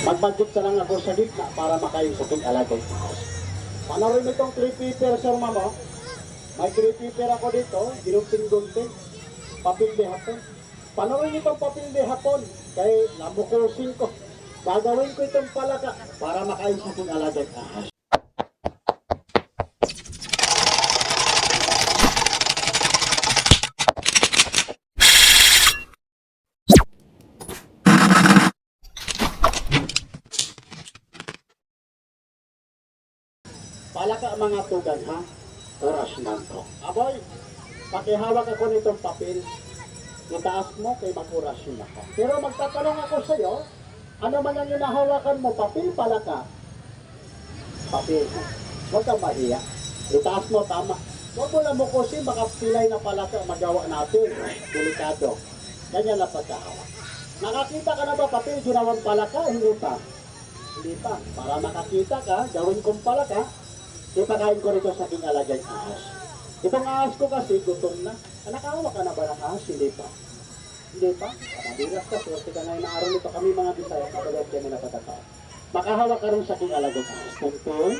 Mag-budget na lang ako sa gitna para makain sa aking alagay. Panarin itong 3 paper, sir, mama. May 3 paper ako dito, ginunting-gunting. Papel de hapon. Panarin itong papel de hapon. Kay nabukusin ko. Gagawin ko itong palaka para makain sa aking alagay. Ah, Palaka mga tugan ha. Oras man to. Aboy, pakihawak ako nitong papel. Itaas mo kay makuras na ka. Pero magtatanong ako sa iyo, ano man ang inahawakan mo, papel palaka? Papel. Huwag kang mahiya. Itaas mo, tama. Huwag mo lang mo kasi makapilay na palaka ang magawa natin. Delikado. Ganyan lang pagkahawak. Nakakita ka na ba papel, ginawang palaka? Hindi pa. Hindi pa. Para makakita ka, gawin kong palaka, ipakain ko rito sa aking alagay ahas. Itong ahas ko kasi, gutom na. Ah, Nakahawak ka na ba ng ahas? Hindi pa. Hindi pa. Panabiras ka, swerte ka ngayon araw nito. Kami mga bisaya, kabagat kami na patatao. Makahawak ka rin sa aking alagay ahas. Tungtong,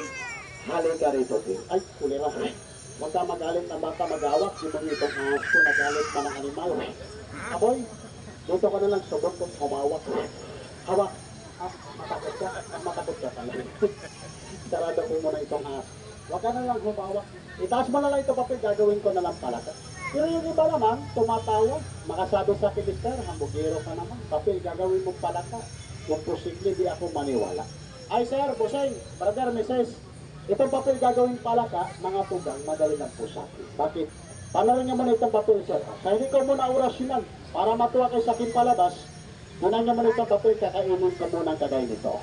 halin ka rito. Ay, kulira. Huwag ka magalit na bata mag-awak. Mga itong ahas ko, nagalit pa ng animal. Aboy, dito ka na lang subot kung humawak. Hawak. Ah, matakot ka. Ah, matakot ka pala. Sarado ko muna itong ahas. Huwag ka na lang humawak. Itaas mo na lang ito papel, gagawin ko na lang pala. Pero yung iba naman, tumatawag, makasabi sa akin, Mister, hambugero ka naman. Papel, gagawin mo pala ka. Kung posible, di ako maniwala. Ay, sir, Busay, brother, Mrs. Itong papel gagawin pala ka, mga tugang, madali lang po sa akin. Bakit? Panarin niyo muna itong papel, sir. Sa hindi ko muna orasyonan, para matuwa kayo sa akin palabas, Unan niyo muna itong papel, kakainin ko muna ang kagay nito.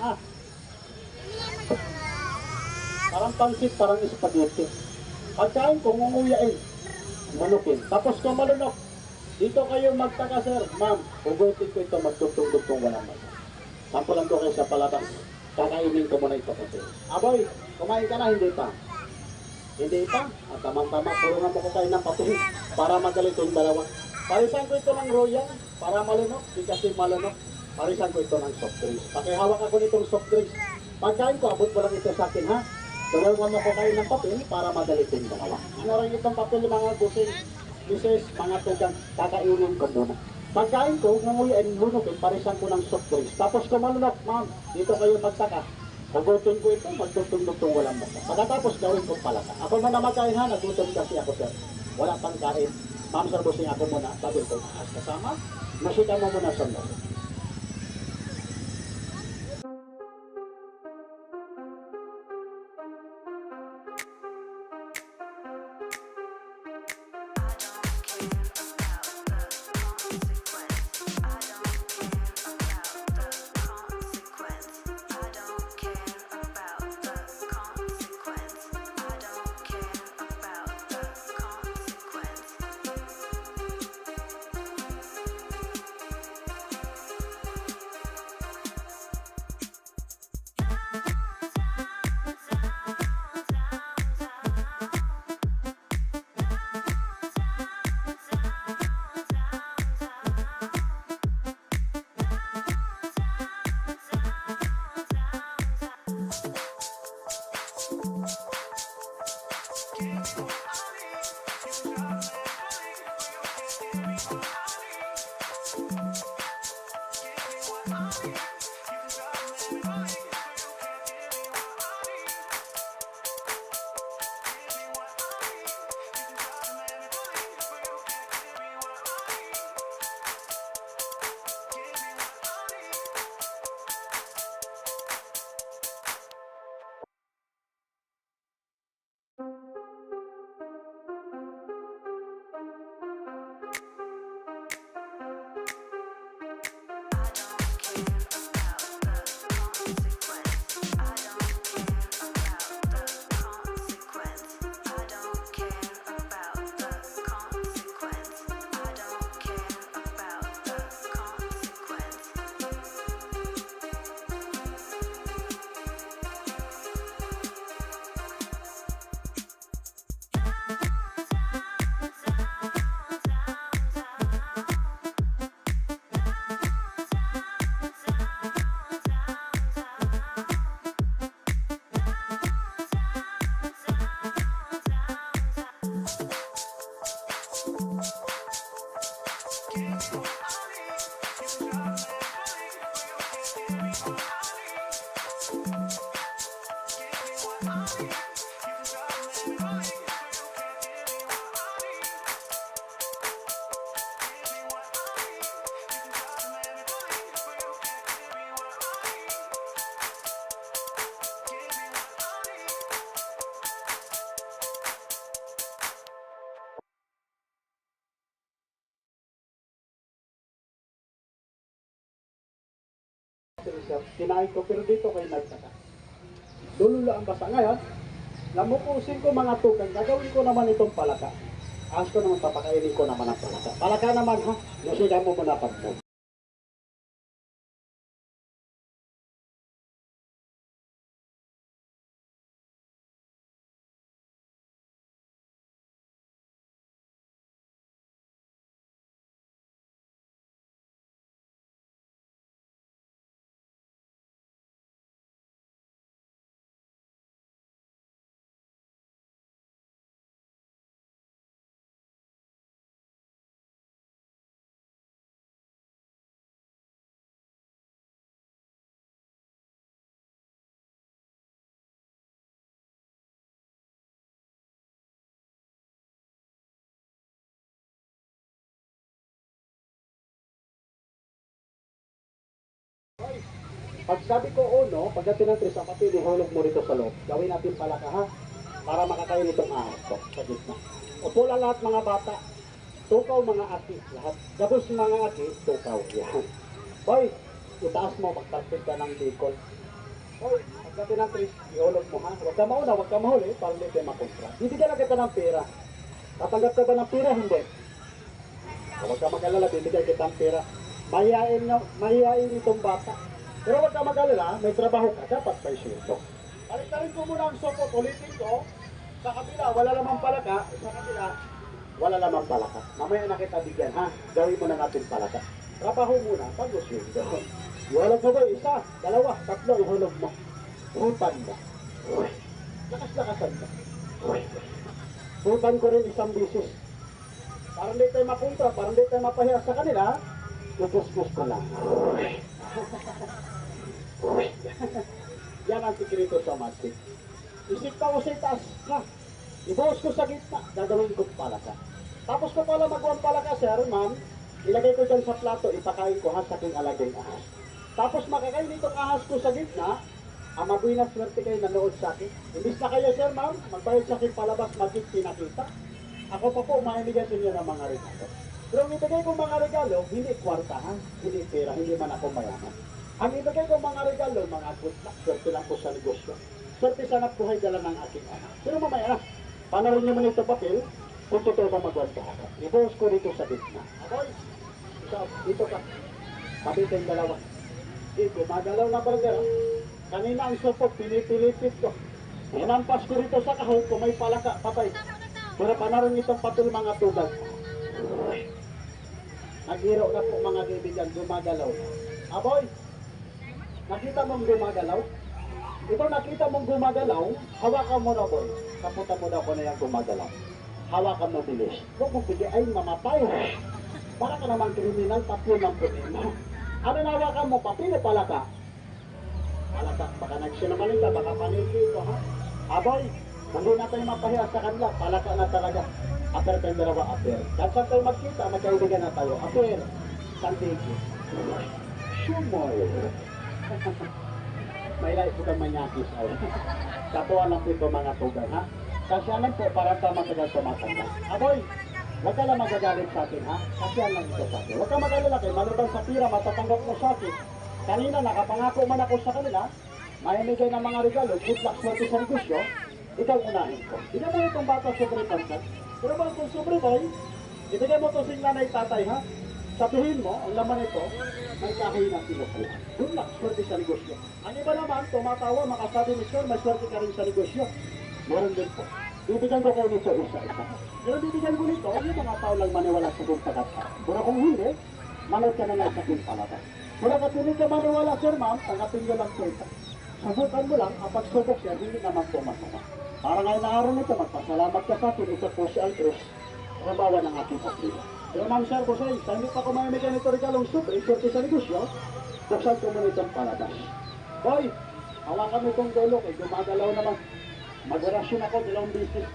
Ah, Parang pansit, parang spaghetti. Pagkain ko, ngunguyain. Manukin. Tapos kung malunok, dito kayo magtaka, sir. Ma'am, ugutin ko ito, magtutong-tutong wala man. Sampo lang ko kayo sa palabas. Kakainin ko muna ito kasi. Aboy, kumain ka na, hindi pa. Hindi pa. At tamang-tama, pulungan mo ko kayo ng papel para magalit yung dalawa. Parisan ko ito ng royal para malunok. Di kasi malunok. Parisan ko ito ng soft drinks. Pakihawak ako nitong soft drinks. Pagkain ko, abot mo lang ito sa akin, ha? Tulungan mo ko kayo ng papel para madali din dalawa. Rin itong papel mga busing, misis, mga tugang, kakainin ko muna. Pagkain ko, ngunguyain, lunukin, parisan ko ng soft drinks. Tapos kung malunok, ma'am, dito kayo magtaka. Pagutong ko ito, magtutong-tutong walang mata. Pagkatapos gawin ko pala ka. Ako na magkain ha, nagutom kasi ako sir. Wala pang kain. Ma'am, sir, busing ako muna. Ito, as kasama, nasita mo muna sa mga. Kinain ko pero dito kay nagtaka. Dulula ang basa ngayon. Namupusin ko mga tugang, gagawin ko naman itong palaka. As ko naman papakainin ko naman ang palaka. Palaka naman ha, nasiga mo muna pag Pag sabi ko uno, pagdating ng tres, ang papili, hulog mo rito sa loob. Gawin natin palaka ha, para makakain itong ahas ko sa gitna. Upo lang lahat mga bata. Tukaw mga aki, lahat. Gabos mga aki, tukaw. Yan. Hoy, itaas mo, magtarpit ka ng bacon. Hoy, pagdating ng tres, ihulog mo ha. Huwag ka mauna, huwag ka mahuli, para hindi tayo makontra. Bibigyan lang kita ng pera. Tatanggap ka ba ng pera? Hindi. Huwag ka mag-alala, bibigyan kita ng pera. Mahihain, na, mahihain itong bata. Pero huwag ka mag-alala, may trabaho ka, dapat may sweldo. Balik-tarin ko muna ang sopot, ulitin ko. Sa kabila, wala lamang palaka. Sa kabila, wala lamang palaka. Mamaya na kita bigyan, ha? Gawin mo na natin palaka. Trabaho muna, pag sweldo. Ihulog mo ba? Isa, dalawa, tatlo, ihulog mo. Hutan mo. Uy, Lakas-lakasan mo. Uy, ko rin isang bisis. Para hindi tayo mapunta, para hindi tayo mapahiya sa kanila, kukuskus ko lang. Yan ang sikreto sa masjid. Isip ka ko sa itaas, ha? Ibuhos ko sa gitna, gagawin ko palaka. Tapos ko pala magawang palaka, sir, ma'am, ilagay ko dyan sa plato, ipakain ko ha sa aking alagay ahas. Tapos makakain itong ahas ko sa gitna, ang mabuhay na swerte kayo nanood sa akin. Imbis na kayo, sir, ma'am, magbayad sa akin palabas, maging pinakita. Ako pa po, mainigan sa inyo ng mga regalo. Pero ang ibigay kong mga regalo, hindi kwartahan, hindi pera, hindi man ako mayaman. Ang ibigay kong mga regalo, mga good luck, swerte lang po sa negosyo. Swerte sa anak buhay dala ng aking anak. Pero mamaya, panarin niyo muna ito papel, kung totoo ba magwanta ako. Ibuhos ko dito sa gitna. Aboy, ikaw, dito ka. Sabi tayong dalawa. Di, gumagalaw na burger. Kanina ang supot, pinipilipit ko. Hinampas ko rito sa kahon, kung may palaka, patay. Pero panarin itong patul mga tubag. Naghiro na po mga kaibigan, gumagalaw. Aboy, nakita mong gumagalaw? Ito nakita mong gumagalaw, hawakan mo na boy. Kaputan mo na ko na yung gumagalaw. Hawakan mo bilis. Mo pili ay mamatay. Para ka naman kriminal, tatlo ng puti mo. Ano nawakan mo? Papilo pala ka. Palaka, baka nagsinamaling ka, baka paniki ko ha. Aboy, hindi na tayo mapahiya sa kanila, palaka na talaga. Aper tayong dalawa, aper. Kahit saan tayo magkita, magkaibigan na tayo. Aper, sandiki. Sumoy. May life ko kang manyakis. Katuwa lang po ito mga tugan ha. Kasi alam po, para sa matagal tumatanda. Aboy, huwag ka lang magagalit sa akin ha. Kasi lang ito sa akin. Huwag ka mag-alala kayo, maliban sa pira, matatanggap mo sa akin. Kanina, nakapangako man ako sa kanila, maimigay ng mga regalo, good luck swerte sa negosyo, ikaw unahin ko. Hindi mo itong bata sobre pansan. Pero ba kung sobre boy, ibigay mo to sa nanay tatay ha. Sabihin mo, ang laman nito, may kahoy na sinukuha. Good luck, swerte sa negosyo. Ang iba naman, tumatawa, makasabi ni Sir, may swerte ka rin sa negosyo. Meron din po. Bibigyan ko kayo nito isa-isa. Pero bibigyan ko nito, yung mga tao lang maniwala sa kong tagat Pero kung hindi, manood ka na nga sa aking palabas. Pero hindi ka maniwala, Sir Ma'am, tanggapin nyo lang po ito. Subukan mo lang, ang pagsubok siya, hindi naman po masama. Para ngayon na araw nito, magpasalamat ka sa akin, ito po si Andres, Rabawa ng aking pagkila. Pero ma'am, sir, ko sa'yo, sa pa ko mamimigay nito regalong super, isorte sa negosyo, buksan ko muna itong palabas. Boy, hawakan mo itong dulo, kay gumagalaw naman. Mag-orasyon ako, dalawang business.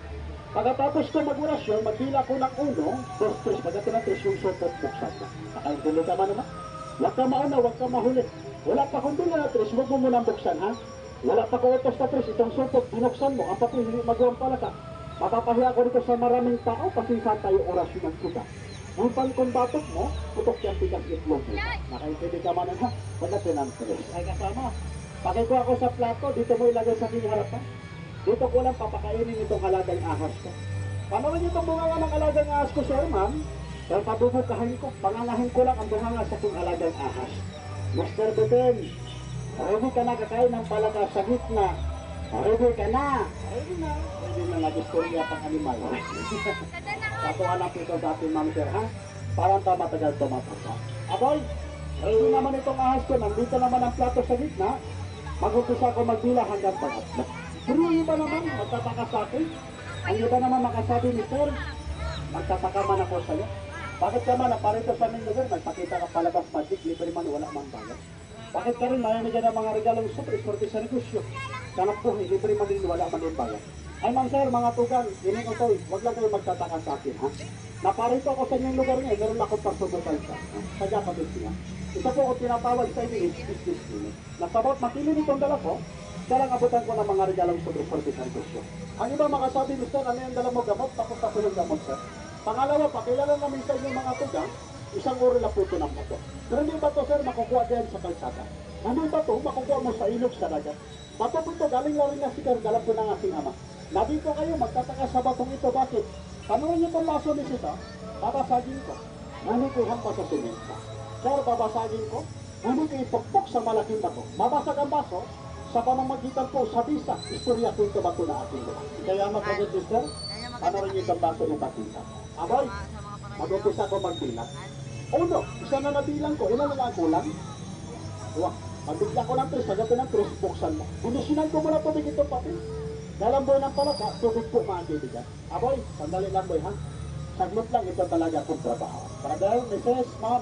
Pagkatapos ko mag-orasyon, magpila ko ng uno, dos, tres, pagdating ng tres, yung supot buksan ko. Nakaintindi ka man naman? Huwag ka mauna, huwag ka mahuli. Wala pa kong bila na tres, huwag mo munang buksan, ha? Wala pa ko utos na tres, itong supot, binuksan mo, ang papel, hindi magawang pala ka. Mapapahiya ko dito sa maraming tao, pasensya tayo orasyon ng kuta. Ang pangkong batok mo, putok yan tigas itlog mo. Nakaintindi ka man ha, pagdating ng tres. Ay kasama, pakikuha ko sa plato, dito mo ilagay sa aking harapan. Dito ko lang papakainin itong alagang ahas ko. Paano niyo itong bunganga ng alagang ahas ko, sir, ma'am? Pero pabubukahin ko, pangangahin ko lang ang bunganga sa aking alagang ahas. Mr. Beten, ready ka na kakain ng palaka sa gitna. Ready ka na. Ready na. Ready na nag-istorya pang animal. Ako anak ito sa ating ma'am, sir, ha? Parang ka matagal tumapasa. Aboy, ready naman itong ahas ko. Nandito naman ang plato sa gitna. Mag-upisa ako magdila hanggang pangatlo. Pero iba naman, magtataka sa akin. Ang iba naman makasabi ni Sir, magtataka man ako sa'yo. Bakit ka man, parito sa aming lugar, nagpakita ka palabas magic, libre man, wala mang bayad. Bakit ka rin mayamigyan ng mga regalong super, sorte sa negosyo? Sanap po, libre man din, wala man din bayad. Ay ma'am sir, mga tugang, ini ko to, huwag lang kayo magtataka sa akin, ha? Naparito ako sa inyong lugar ngayon, meron akong pagsubukan sa, pa din siya. Ito po ako tinatawag sa inyo, is business unit. Nasabot, makilin itong dala ko, kaya lang abutan ko ng mga regalong super, sorte sa negosyo. Ang iba makasabi, Mr. ano yung dala mo gamot? Tapos ako yung gamot, sir. Pangalawa, pakilala namin sa inyo mga tugang, isang uri na po ito ng bato. Pero hindi ba ito, sir, makukuha din sa kalsada? Ano ba ito? Makukuha mo sa ilog sa dagat. Bato po ito, galing lang rin na sigar, dala po ng aking ama. Nandito kayo, magtataka sa batong ito, bakit? Tanungin niyo itong laso ni Sita, babasagin ko. Nanikuhan pa sa simenta. Sir, babasagin ko. Ngunit ipukpok sa malaking bato. Mabasag ang baso, sa pamamagitan po sa bisa, istorya ko ito bato na ating. Kaya mga sister, ano rin itong baso ng bakita. Aboy, mag-umpisa ko magbilang. Uno, isa na nabilang ko, ilan na lang ang kulang? Wah, magbigla ko ng tres, sagapin ng tres, buksan mo. Bunisinan ko muna tubig itong papel. Dalamboy ng palaka, tubig po mga kaibigan. Aboy, sandali lang boy ha. Saglit lang ito talaga kung trabaho. Brother, Mrs. Ma'am,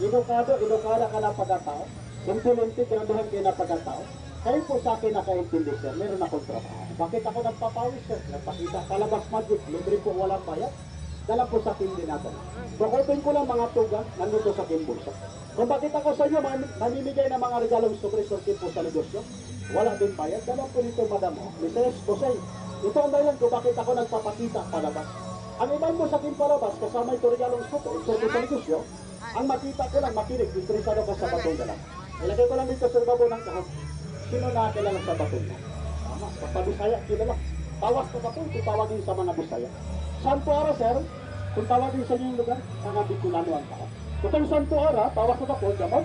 edukado, edukada ka na pagkatao. Simple-limpi, graduhan kayo na pagkatao. Kayo po sa akin nakaintindi sir, meron akong trabaho. Bakit ako nagpapawis sir? Nagpakita palabas magic, libre po walang bayad. Dala po sa akin dinadala. Bukutin ko lang mga tugang, nandito sa aking bulsa. Kung bakit ako sa inyo, mamimigay ng mga regalong supre-sorte po sa negosyo, wala din bayad. Dala po nito, madam. Mrs. Bosay, ito ang dahilan kung bakit ako nagpapakita palabas. Ang iban mo sa aking palabas, kasama ito regalong supre-sorte sa negosyo, ang makita ko lang, makinig, interesado ka sa batong dala. Ilagay ko lang dito sa babo ng kahon. Sino na kilala sa batong mo? Tama, basta Bisaya, kilala. Tawas ka batong, kung tawagin sa mga Bisaya. Santo Ara, sir, kung tawagin sa inyong lugar, mga Bicolano ang tao. Kung Santo Ara, tawas ka po, gamot,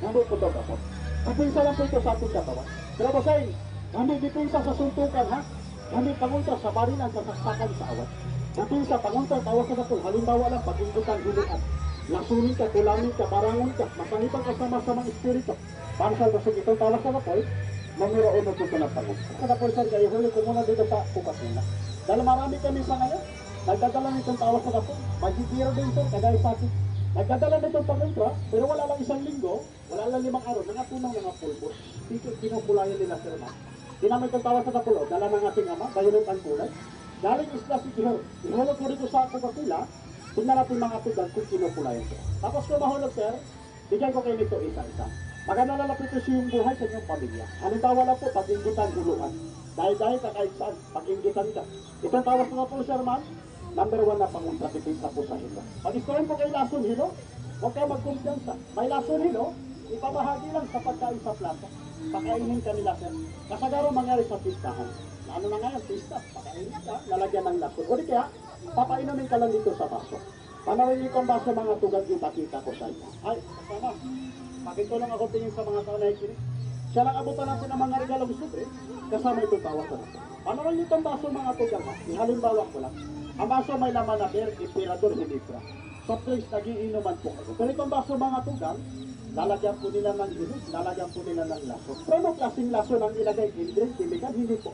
daw gamot. Dipinsa lang po ito sa ating katawan. Pero basahin, hindi dipinsa sa suntukan, ha? Hindi panguntra sa barinan sa saksakan sa awat. Dipinsa, panguntra, tawas ka po. Halimbawa lang, pag-inggutan, huluan. Lasunin ka, kulamin ka, barangon ka, masangitan ka sa masamang espiritu. Para sa lusog itong tawas ka po, mamira o natuto ng panguntra. Kada po, sir, kayo huli ko muna dito sa Pukasina. Dahil marami kami sa ngayon, nagdadala nitong tawas sa kapo, magigiro din sir, kagaya sa akin. Nagdadala nitong panguntra, pero wala lang isang linggo, wala lang limang araw, nangatunang mga pulbos. Dito, kinukulayan nila sir na. Ginamit ang tawas sa kapulo, dala ng ating ama, bayunot ang kulay. Galing isla si Gihor, ihulog ko dito sa Coca-Cola, tingnan natin mga tugan kung kinukulayan sir. Tapos kung mahulog sir, bigyan ko kayo nito isa-isa. Maganda na lapit ito yung buhay sa inyong pamilya. Halimbawa na po, pag-inggitan, huluan. Dahil dahil ka kahit saan, pag-inggitan ka. Itong tawas mga po sir man, number one na panguntra pipinsa po sa hilo. Pag-istorin po kay Lason Hilo, huwag kayo magkumpiyansa. May Lason Hilo, ipamahagi lang sa pagkain sa plato. Pakainin ka nila sir. Kasagaro mangyari sa pistahan. Ano na ngayon, pista. Pakainin ka, lalagyan ng lason. O di kaya, papainumin ka lang dito sa baso. Panawin ko ang baso mga tugang ipakita ko sa inyo. Ay, kasama. Pakitulong ako tingin sa mga tao na ikinig. Siya lang abutan natin ang mga regalong subre, kasama itong tawag ko. Ano lang itong baso mga tugang ha? Ihalimbawa ko lang. Ang baso may laman na beer, emperador, hilitra. So please, nagiinuman po kayo. Pero itong baso mga tugang, lalagyan po nila ng hinog, lalagyan po nila ng laso. Pero klaseng laso lang ilagay? Hindi, chemical, hindi po.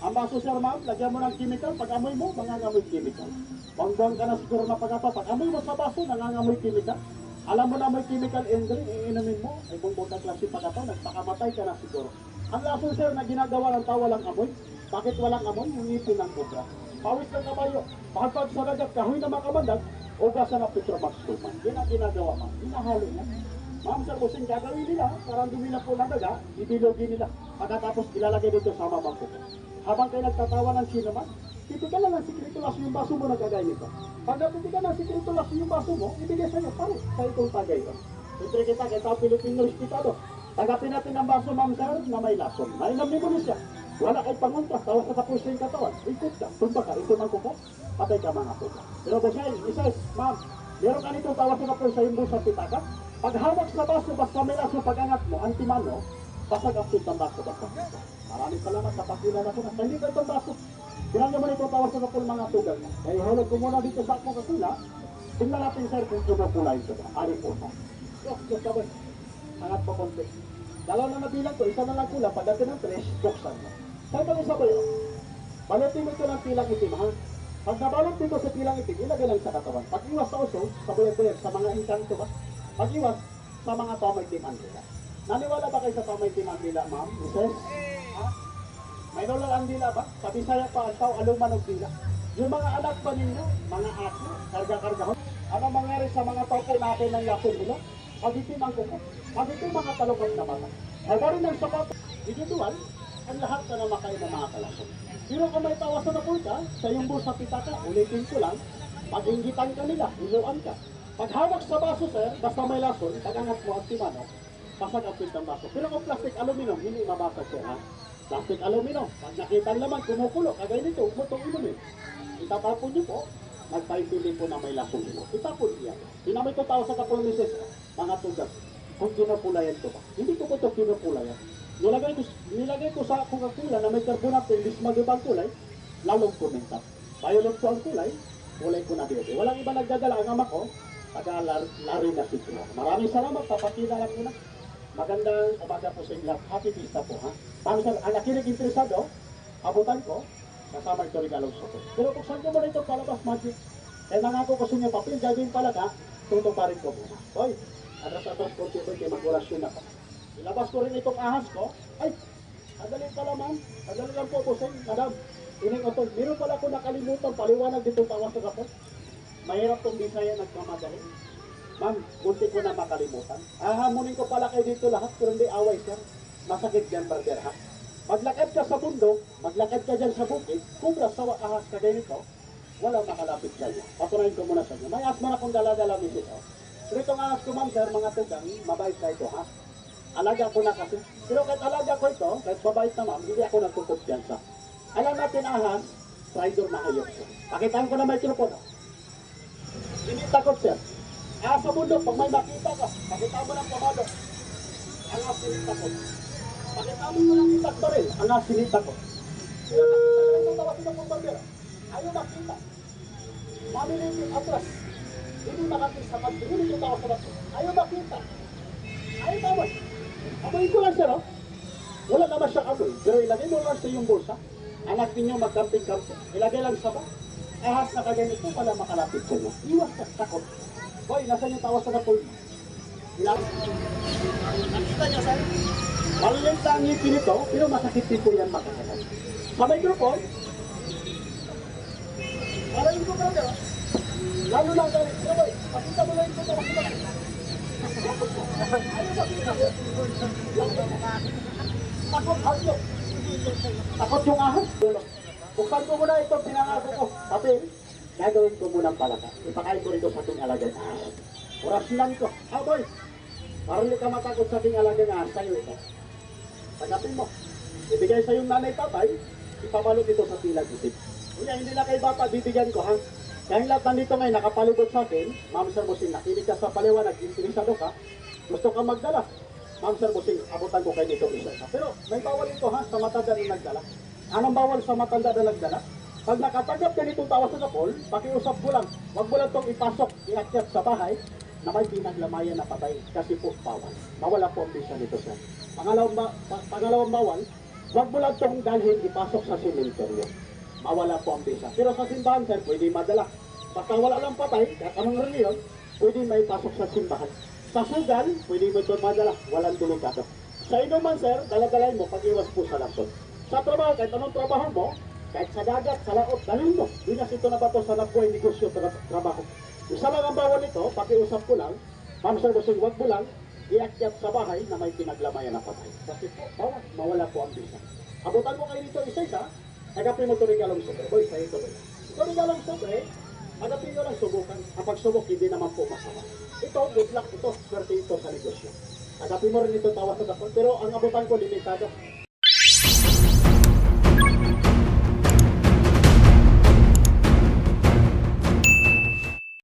Ang baso sir ma'am, lagyan mo ng chemical, pag amoy mo, mangangamoy chemical. Banggang ka na siguro na pagkapa, pag amoy mo sa baso, nangangamoy chemical. Alam mo na may chemical entry, iinumin mo, ay kung klase pagkapa, nagpakamatay ka na siguro. Ang laso sir na ginagawa ng tao walang amoy, bakit walang amoy? Yung ngipin ng kobra. Pawis ng kabayo, bakit sa dagat, kahoy na makamandag, ugasan ng Petromax tuman. Yan ang ginagawa mo, hinahalo mo. Ma'am, sir, busing gagawin nila, parang dumi na po ng daga, ibilogin nila. Pagkatapos ilalagay dito sa mamang ko. Habang kayo nagtatawa ng sino man, titigan lang ng sikritulas yung baso mo na kagaya nito. Pag natitigan ng sikritulas yung baso mo, ibigay sa'yo, pare, sa itong tagay ito. Siyempre kita, kita ang Pilipino respetado. Tagapin natin ang baso, ma'am, sir, na may lason. Mainam ni mo siya. Wala kay pangunta, tawa sa tapusin yung katawan. Ikot ka, tumba ka, ito man kuko, patay ka mga puta. Pero Bosay, Isay, ma'am, meron ka nito tawa sa tapusin sa imbo sa pitaka. Pag hawak sa baso, basta may laso pag-angat mo, antimano, basag ang pitang baso, basta. Maraming salamat sa pakilala ko na sa hindi ka itong baso. Kailan naman ito tawa sa tapul mga tugal mo. Kaya hulog ko muna dito sa akong kasula, tingnan natin sir kung kumapulay ito ba. Ari po sa. Yok, yok, sabay. Angat pa konti. Dalaw na nabilang ko, isa na lang kulang, pagdating ng tres, buksan mo. Saan kami sabay oh? Balutin mo ito ng pilang itim, ha? Pag nabalot dito sa pilang itim, ilagay lang sa katawan. Pag iwas sa uso, sa buyag-buyag, sa mga inkanto ba? Pag iwas, sa mga tomay timandila. Naniwala ba kayo sa tomay timandila, ma'am? Mrs.? Ha? May nolal ang dila ba? Sa Bisaya pa ang tao, aluman ng dila. Yung mga anak ba ninyo, mga aso, karga-karga? Ano mangyari sa mga tao po natin ng yakin nila? Pagitin ang kuko. Pagitin mga talukot na. Ay bari ng sapat, individual, ang lahat na namakain ng mga kalasong. Pero kung may tawas na punta, sa iyong bulsa pitaka, ulitin ko lang, pag-inggitan ka nila, iluan ka. Pag hawak sa baso, sir, basta may lason, pag angat mo ang timano, basag ang pintang baso. Pero kung plastic aluminum, hindi mabasag sir, ha? Plastic aluminum, pag nakita naman, kumukulo, kagaya nito, itong inumin. Itatapon niyo po, magpaintindi po na may lason nyo. Itapon niya. Pinamay ko tao sa kapromises, mga tugas. Kung kinupulayan ko ba? Hindi ko po ito kinupulayan. Nilagay ko, nilagay ko sa Coca-Cola na may carbonate, imbis mag-ibang kulay, lalong kumenta. Violet ko ang kulay, kulay ko na bebe. Walang iba nagdadala ang ama ko, taga-lari na si Kira. Maraming salamat, papakilala ko na. Magandang umaga po sa inyo lahat. Happy Pista po, ha? Para sa ang nakinig interesado, abutan ko, kasama ito regalo sa ko. Pero kung saan ko muna ito palabas, magic. Kaya nangako ko sa inyo papel, gagawin pala ka, tutuparin ko muna. Hoy, atras-atras ko ito, kaya mag-orasyon ako. Ilabas ko rin itong ahas ko. Ay, madali pala ma'am. Madali lang po, bossing. Madam, ining ito. Meron pala ako nakalimutan, paliwanag dito tawas sa kapot. Mahirap tong bisaya nagmamadali. Ma'am, munti ko na makalimutan. Ahamunin ko pala kayo dito lahat, pero hindi away sir. Masakit yan, brother ha. Maglakad ka sa bundok, maglakad ka dyan sa bukid, kubra sa ahas ka ganito, walang makalapit sa iyo. Patunayin ko muna sa inyo. May asma na kong dala-dala misis. Oh. Pero itong ahas ko ma'am sir, mga tugang, mabait na ito ha. Alaga ko na kasi. Pero kahit alaga ko ito, kahit mabait na ma'am, hindi ako nagkukumpiyansa. Alam natin ahas, rider na siya. Pakitaan ko na may telepono. Hindi takot sir. Ah, sa bundok, pag may makita ka, pakita mo ng pamalo. Ang ahas sinitakot. Pakita mo ng itak baril, ang ahas sinitakot. Pero nakita na ito tawa sila ng barbero. Ayaw makita. Mamilitin atras. Hindi makatis sa. Hindi ito tawa sa bato. Ayaw makita. Ayaw tawad. Amoy ko lang sir, oh. Wala naman siyang amoy. Pero ilagay mo lang sa iyong bulsa. Anak ninyo magkamping-kamping. Ilagay lang sa ba. Ahas na kaganito pala makalapit sa inyo. Iwas ka, takot. Hoy, nasa yung tawas sa kapul? Ilang? Nakita niyo, sir? Maliit lang ang ngipin nito, pero masakit din po yan makakagat. Sa microphone, parang ko brother, oh. lalo lang dahil, pero boy, pakita mo lang ito sa mga Takot haslo. Takot yung ahas. Buksan ko muna ito, pinangako ko. Tapi, gagawin ko muna pala ka. Ipakain ko rito sa ating alagang ahas. Orasyonan ko. Ah, boy. Para hindi ka matakot sa ating alagang ahas, sa'yo ito. Tagapin mo. Ibigay sa yung nanay tatay, ipabalot ito sa pilag itim. Kuya, hindi na kay bata, bibigyan ko ha. Dahil lahat nandito ngayon nakapalibot sa akin, Ma'am Sir Musing, nakinig ka sa paliwanag, interesado ka, gusto ka magdala. Ma'am Sir Musing, abutan ko kayo dito isa. Pero may bawal ito ha, sa matanda na nagdala. Anong bawal sa matanda na nagdala? Pag nakatanggap ka nitong tawas sa kapol, pakiusap mo lang, wag mo lang itong ipasok, iakyat sa bahay, na may pinaglamayan na patay kasi po bawal. Mawala po ang bisa nito sir. Pangalawang, ba, pa- pangalawang bawal, wag mo lang itong dalhin ipasok sa simenteryo. Mawala po ang bisa. Pero sa simbahan sir, pwede madala. Basta wala lang patay, kahit anong reliyon, pwede may pasok sa simbahan. Sa sugal, pwede mo ito madala, walang delikado. Sa inuman sir, daladalay mo, pag-iwas po sa lason. Sa trabaho, kahit anong trabaho mo, kahit sa dagat, sa laot, dalhin mo. Dinas ito na ba ito sa nabuhay negosyo tra trabaho. Isa lang ang bawal nito, pakiusap ko lang, Ma'am Sir Busing, wag mo lang, iakyat sa bahay na may pinaglamayan na patay. Kasi po, bawat mawala po ang bisa. Abutan mo kayo dito isa-isa, agapin mo ito regalong sobre. Boy, sa'yo ito. Ito regalong sobre, agapin nyo lang subukan. Ang pagsubok, hindi naman po masama. Ito, good luck ito, swerte ito sa negosyo. Agapin mo rin ito tawa sa dapon. Pero ang abutan ko, limitado.